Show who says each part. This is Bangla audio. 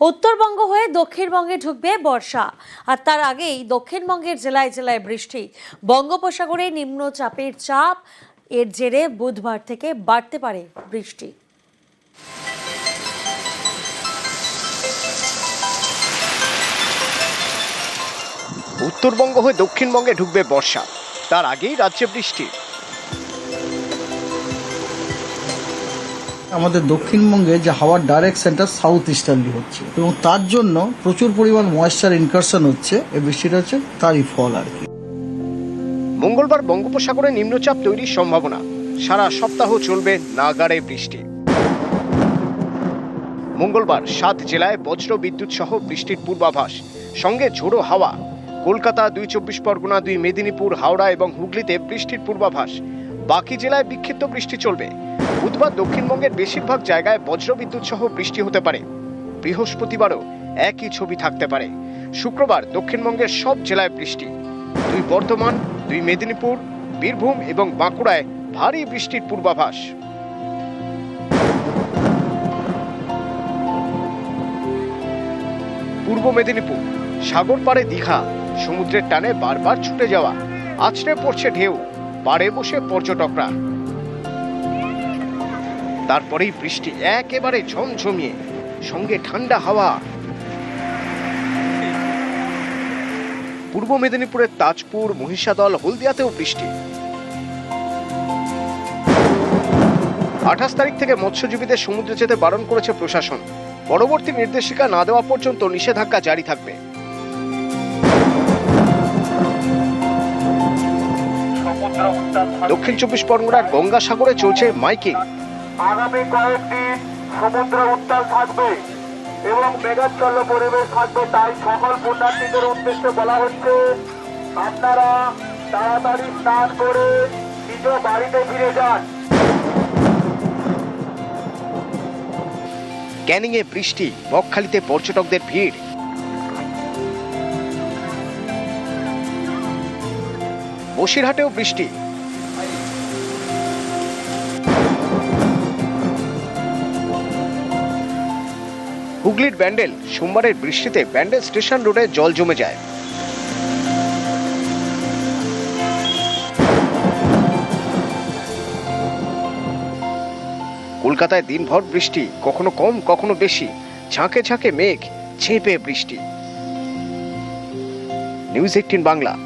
Speaker 1: উত্তরবঙ্গ হয়ে দক্ষিণবঙ্গে ঢুকবে বর্ষা। আর তার আগেই দক্ষিণবঙ্গের জেলায় জেলায় বৃষ্টি। বঙ্গোপসাগরে নিম্নচাপের চাপ। এর জেরে বুধবার থেকে বাড়তে পারে বৃষ্টি।
Speaker 2: উত্তরবঙ্গ হয়ে দক্ষিণবঙ্গে ঢুকবে বর্ষা। তার আগেই রাজ্যে বৃষ্টি।
Speaker 3: আমাদের দক্ষিণবঙ্গে যে হাওয়ার ডাইরেক্ট সেন্টার সাউথ ইস্টার্লি হচ্ছে। এবং তার জন্য প্রচুর পরিমাণ ময়েশ্চার ইনকারশন হচ্ছে, এই বৃষ্টিটা হচ্ছে তারই ফল আর কি।
Speaker 2: মঙ্গলবার বঙ্গোপসাগরে নিম্নচাপ তৈরির সম্ভাবনা। সারা সপ্তাহ চলবে নাগাড়ে বৃষ্টি। মঙ্গলবার সাত জেলায় বজ্র বিদ্যুৎ সহ বৃষ্টির পূর্বাভাস। সঙ্গে ঝোড়ো হাওয়া। কলকাতা দুই চব্বিশ পরগনা দুই, মেদিনীপুর, হাওড়া এবং হুগলিতে বৃষ্টির পূর্বাভাস। বাকি জেলায় বিক্ষিপ্ত বৃষ্টি চলবে। বুধবার দক্ষিণবঙ্গের বেশিরভাগ জায়গায় বজ্র বিদ্যুৎ সহ বৃষ্টি হতে পারে। বৃহস্পতিবারও একই ছবি থাকতে পারে। শুক্রবার দক্ষিণবঙ্গের সব জেলায় বৃষ্টি। দুই বর্ধমান, দুই মেদিনীপুর, বীরভূম এবং বাঁকুড়ায় ভারী বৃষ্টির পূর্বাভাস। পূর্ব মেদিনীপুর, সাগর পাড়ে দীঘা, সমুদ্রের টানে বারবার ছুটে যাওয়া। আছড়ে পড়ছে ঢেউ পাড়ে বসে পর্যটকরা। তারপরেই বৃষ্টি একেবারে ঝমঝমিয়ে, সঙ্গে ঠান্ডা হাওয়া। পূর্ব মেদিনীপুরের তাজপুর, মহিষাদল, হলদিয়াতেও বৃষ্টি। আঠাশ তারিখ থেকে মৎস্যজীবীদের সমুদ্রে যেতে বারণ করেছে প্রশাসন। পরবর্তী নির্দেশিকা না দেওয়া পর্যন্ত নিষেধাজ্ঞা জারি থাকবে। দক্ষিণ চব্বিশ পরগনার গঙ্গাসাগরে চলছে মাইকিং।
Speaker 4: আগামী কয়েকদিন সমুদ্র উত্তাল থাকবে এবং মেঘাচ্ছন্ন পরিবেশ থাকবে, তাই সকল পুণ্যার্থীদের উদ্দেশ্যে বলা হচ্ছে, আপনারা তাড়াতাড়ি স্নান করে নিজ বাড়িতে ফিরে যান।
Speaker 2: ক্যানিং এ বৃষ্টি, বকখালিতে পর্যটকদের ভিড়। বসিরহাটেও বৃষ্টি। হুগলির ব্যান্ডেল সোমবারের বৃষ্টিতে ব্যান্ডেল স্টেশন রোডে জল জমে যায়। কলকাতায় দিনভর বৃষ্টি, কখনো কম, কখনো বেশি। ঝাঁকে ঝাঁকে মেঘ, ছেপে বৃষ্টি। News eighteen Bangla.